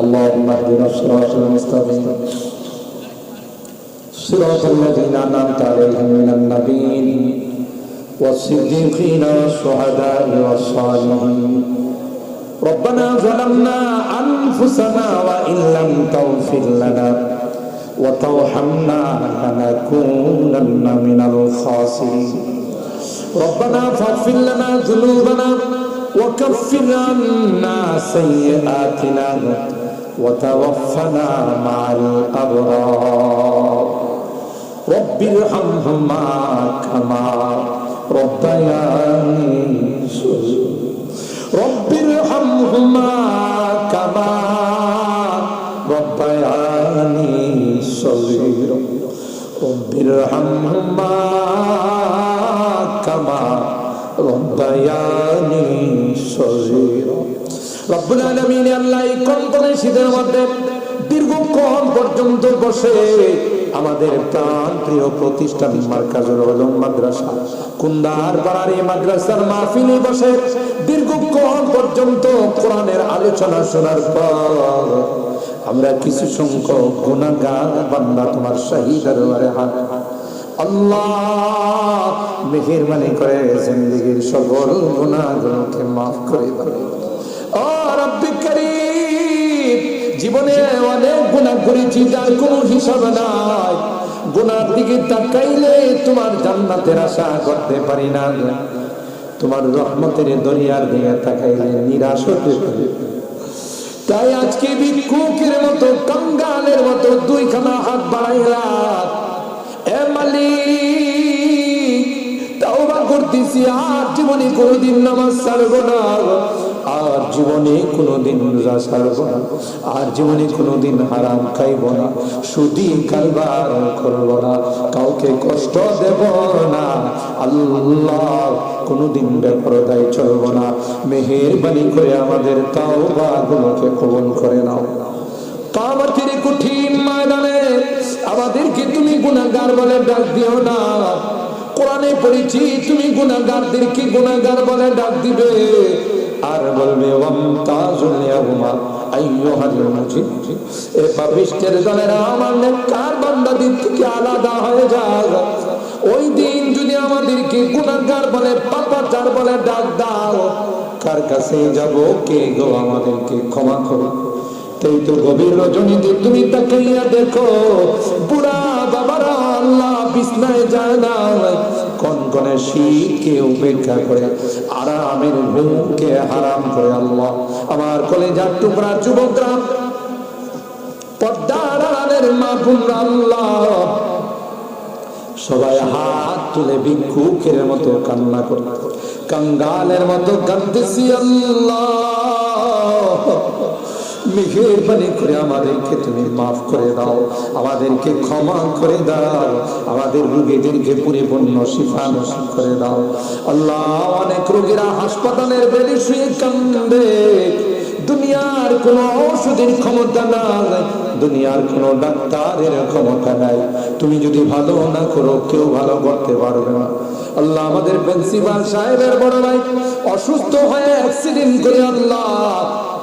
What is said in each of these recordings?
اللهم اهدنا الصراط المستقيم. صراط الذين أنعمت عليهم من النبيين والصديقين والشهداء والصالحين. ربنا ظلمنا أنفسنا وإن لم تغفر لنا وترحمنا لنكونن من الخاسرين. ربنا فاغفر لنا ذنوبنا وكفر عنا سيئاتنا. وتوفنا مع الأبرار. رب ارحمهما كما ربياني رب ارحمهما كما ربياني صغيرا. رب ارحمهما كما ربياني صغيرا. রব্বুল আলামিন আল্লাহ শীতের মধ্যে দীর্ঘক্ষণ পর্যন্ত বসে আমাদের প্রতিষ্ঠান মার্কাজুল মাদ্রাসা, কুন্দার পাড়ার এই মাদ্রাসার মাহফিলে বসে দীর্ঘক্ষণ পর্যন্ত কোরআনের আলোচনা শোনার পর আমরা কিছু সংখ্যক গুণাগার বান্দা তোমার শাহিদ দরবারে হাত। আল্লাহ করে জিন্দগির সকল গুণাগুলোকে মাফ করে দাও। ও জীবনে অনেক গুণা করেছি, যার কোনো হিসাব নাই। গুনার দিকে তাকাইলে তোমার জান্নাতের আশা করতে পারি না। তোমার রহমতের দরিয়ার দিকে তাকাইলে নিরাশ হতে পারি। তাই আজকে ভিক্ষুকের মতো, কঙ্গালের মতো দুইখানা হাত বাড়াইলাম। এ মালিক, তাওবা করতেছি, আর জীবনে কোনোদিন নামাজ ছাড়বো না। আর জীবনে কোনোদিন রোজা ছাড়বো না, আর জীবনে কোনোদিন হারাম খাইব না সুদি কারবার করব না, কাউকে কষ্ট দেব না, আল্লাহ কোনোদিন বেপরদায় চলবো না, মেহেরবানি করে আমাদের তাওবা গুলোকে কবুল করে নাও। কামাতের কঠিন ময়দানে আমাদেরকে তুমি গুণাগার বলে ডাক দিও না। কোরআনে পড়েছি, তুমি গুণাগারদেরকে গুণাগার বলে ডাক দিবে। আর বলবে এ নেককার বান্দাদের থেকে আলাদা হয়ে আমাদেরকে কার কাছে যাব, কে গো আমাদেরকে ক্ষমা করো? তাই তো গভীর রজনীতে তুমি তাকাইয়া দেখো, বুড়া বাবারা আল্লাহ বিছনায় যায় না কনকনে শীতকে উপেক্ষা করে। আরামের ঘুমকে হারাম করে আল্লাহ। আমার কলেজার টুকরা যুবকরা আড়ালের মা আল্লাহ। সবাই হাত তুলে ভিক্ষুকের মতো কান্না করে কঙ্গালের মতো কান্দেছি আল্লাহ। মেহেরবানি করে আমাদেরকে তুমি মাফ করে দাও, আমাদেরকে ক্ষমা করে দাও, আমাদের রোগীদেরকে পরিপূর্ণ শিফা নসিব করে দাও। আল্লাহ অনেক রোগীরা হাসপাতালের বেডে শুয়ে কান্দে। দুনিয়ার কোন ঔষধের ক্ষমতা নাই, দুনিয়ার কোন ডাক্তারের ক্ষমতা নাই। তুমি যদি ভালো না করো, কেউ ভালো করতে পারবে না। আল্লাহ আমাদের প্রিন্সিপাল সাহেবের বড় ভাই অসুস্থ হয়ে অ্যাক্সিডেন্ট করে আল্লাহ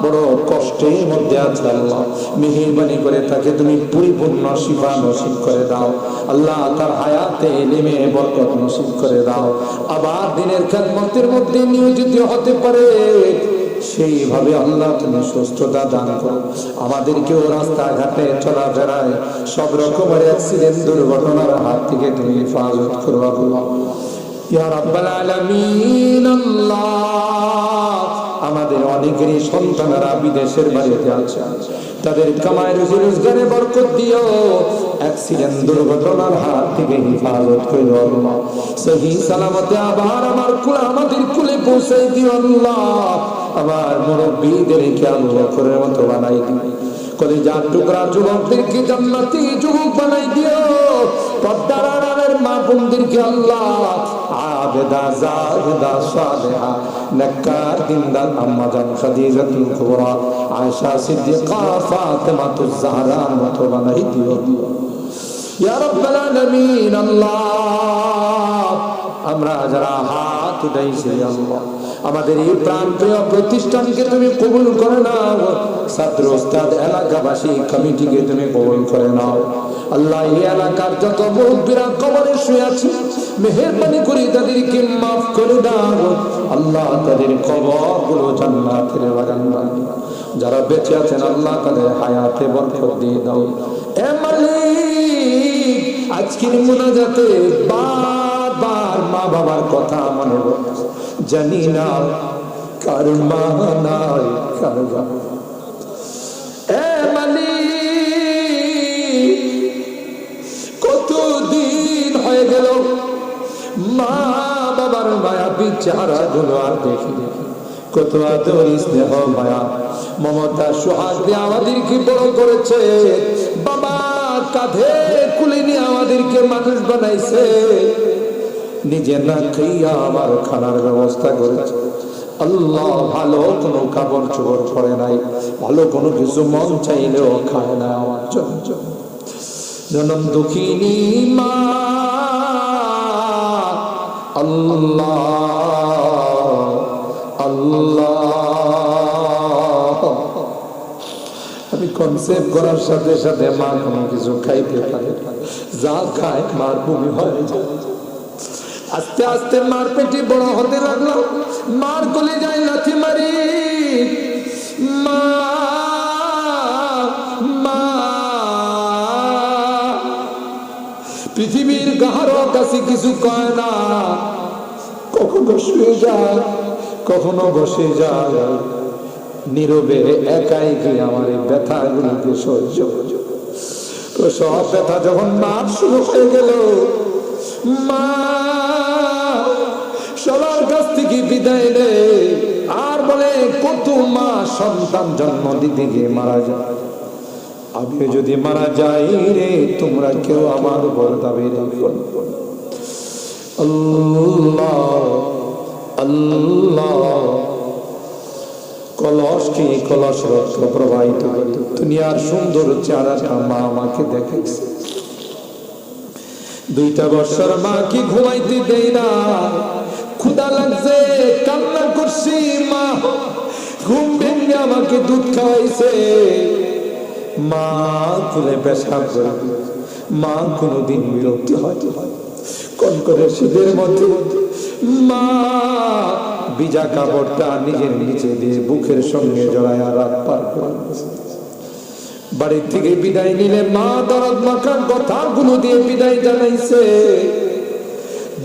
বড় কষ্টের মধ্যে আছে আল্লাহ। মেহেরবানি করে তাকে তুমি পরিপূর্ণ শিফা নসিব করে দাও। আল্লাহ তার হায়াতে নেমে বরকত নসিব করে দাও। আবার দিনের খেদমতের মধ্যে নিয়োজিত হতে পারে। সেইভাবে আল্লাহ তুমি সুস্থতা দান করো। আমাদেরকেও রাস্তাঘাটে চলাফেরায় সব রকমের অ্যাক্সিডেন্ট দুর্ঘটনার হাত থেকে তুমি হেফাজত করো আল্লাহ। ইয়া রাব্বাল আলামিন, আল্লাহ। আমাদের অনেকেরই সন্তানেরা বিদেশের বাড়িতে আছে। তাদের কামাই রুজি রোজগারে বরকত দিও। অ্যাক্সিডেন্ট দুর্ঘটনার হাত থেকে হেফাজত করো আল্লাহ। সহি সালামতে আবার আমার কুলে আমাদের কুলে পৌঁছে দিও আল্লাহ। আমার মুরব্বীদেরকে আল্লাহ করে মতো বানাই দিও। করে যার টুকরা যুবকদেরকে জান্নাতি যুবক বানাই দিও। পদ্মার বোনদেরকে আল্লাহ, আবেদা জাহেদা সালেহা, নেককার, দিনদার আম্মা খাদিজাতুল কুবরা আয়েশা, সিদ্দিকা ফাতেমাতুজ জাহরার মতো বানাই ইয়া রাব্বাল আলামিন, আল্লাহ, আমরা যারা হাত উঠাইছি আল্লাহ আমাদের এই প্রাণ প্রিয় প্রতিষ্ঠানকে তুমি কবুল করে নাও। ছাত্র ওস্তাদ, এলাকাবাসী, কমিটিকে তুমি কবুল করে নাও। আল্লাহ এই এলাকার যত মুরব্বীরা কবরে শুয়ে আছে, মেহেরবানি করে তাদেরকে মাফ করে দাও। আল্লাহ তাদের কবরগুলো জান্নাতের বাগান বানাও। যারা বেঁচে আছেন, আল্লাহ তাদের হায়াতে বরকত দিয়ে দাও। এ মালিক, আজকের মোনাজাতে বারবার মা বাবার কথা মনে পড়ছে জানি না কার মা নাই, কার হয়ে মা বিচারা আর দেখি কত করেছে। বাবা কাঁধে কুলে আমাদেরকে মানুষ বানাইছে। নিজে না খাইয়া আমার খানার ব্যবস্থা করেছে। আল্লাহ ভালো কোনো কাপড় চোপড় পরে নাই, ভালো কোনো কিছু মন চাইলেও খায় না আমার জনম দুঃখিনী মা, আল্লাহ আমি কনসেপ্ট করার সাথে সাথে মা কোনো কিছু খাইতে পারে যা খায় মার বমি হয়ে যায়। আস্তে আস্তে মার পেটি বড় হতে লাগল। মার গলে যায় লাথি মারি। মা মা। পৃথিবীর কাহারও কাছে কিছু কয় না। কখনো শুয়ে যায়, কখনো বসে যায়। নীরবে একাই গিয়ে আমার এই ব্যথাগুলোকে সহ্য। তো সব ব্যথা যখন মার শুরু হয়ে গেল, মা থেকে বিদায় নে আর বলে, কত মা সন্তান জন্ম দিতে গিয়ে মারা যায়? আমি যদি মারা যাই রে, তোমরা কেউ আমার উপর দাবি দুইটা বছর মা কি ঘুমাইতে দেয় না? ক্ষুদা লাগছে, কান্না করছি, মা। ঘুম ভেঙে আমাকে দুধ খাওয়াইছে। মা তুলে পেশাব করে। মা, কোনোদিন বিরক্তি হয় কোন করে শীতের মধ্যে, মা বিজা কাপড়টা নিজের নিচে দিয়ে বুকের সঙ্গে জড়ায় রাত পার বাড়ির থেকে বিদায় নিলে মা, দরদ মাখার কথাগুলো দিয়ে বিদায় জানাইছে।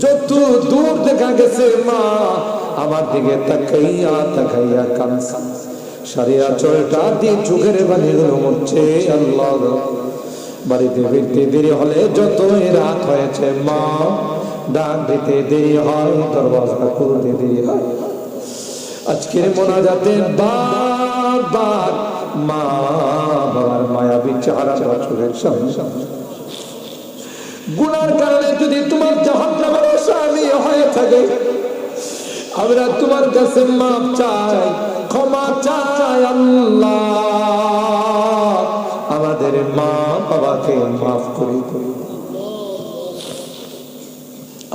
যত দূর দেখা গেছে, মা, আমার দিকে তাকাইয়া তাকাইয়া কানসা সারিয়া চলটা দিয়ে চোখের বানিগুলো মরছে আল্লাহ বাড়িতে ফিরতে দেরি হলে যতই রাত হয়েছে, মা, ডাক দিতে দেরি হয়, দরওয়াজা খুলতে দেরি হয়। আজকের মোনাজাতে বারবার মা বাবার মায়াবী চেহারা চোখের সামনে। গুনার কারণে যদি তোমার জাহান্নামের স্বামী হয়ে থাকে, আমরা তোমার কাছে মাপ চাই, ক্ষমা চাই আল্লাহ। আমাদের মা বাবাকে মাফ করে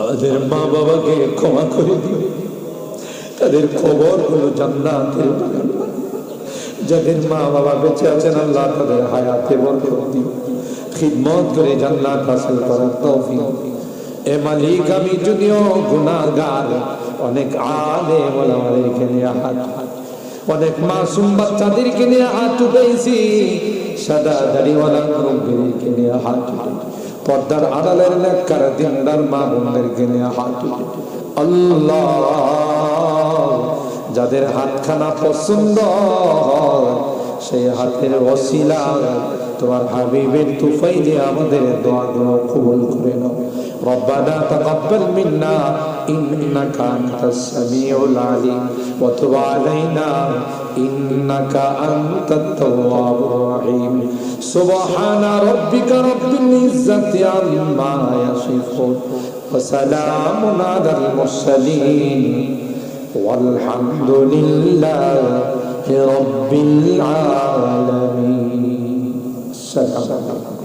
আমাদের মা বাবাকে ক্ষমা করে দিও তাদের খবর হলো জান্নাতের যাদের মা বাবা বেঁচে আছেন, আল্লাহ তাদের হায়াতে বরকত দিও খিদমত করে জান্নাত হাসিল করার তৌফিক। এ মালিক আমি যদিও গুনাহগার, অনেক আলে ওলামাদেরকে নিয়ে হাত, অনেক মাসুম বাচ্চাদেরকে নিয়ে হাত উঠেছি সাদা দাড়িওয়ালা মুরব্বীদেরকে নিয়ে হাত উঠেছি পর্দার আড়ালের নেককার দিনদার মা বোনদেরকে নিয়ে হাত উঠেছি আল্লাহ, যাদের হাতখানা পছন্দ সেই হাতের ওসিলা তোমার হাবিবের তুফাই দিয়ে আমাদের দোয়াগুলো কবুল করে নাও ربنا تقبل منا إنك أنت السميع العليم وتب علينا إنك أنت التواب الرحيم سبحان ربك رب العزة عما يصفون وسلام على المرسلين والحمد لله رب العالمين Santo.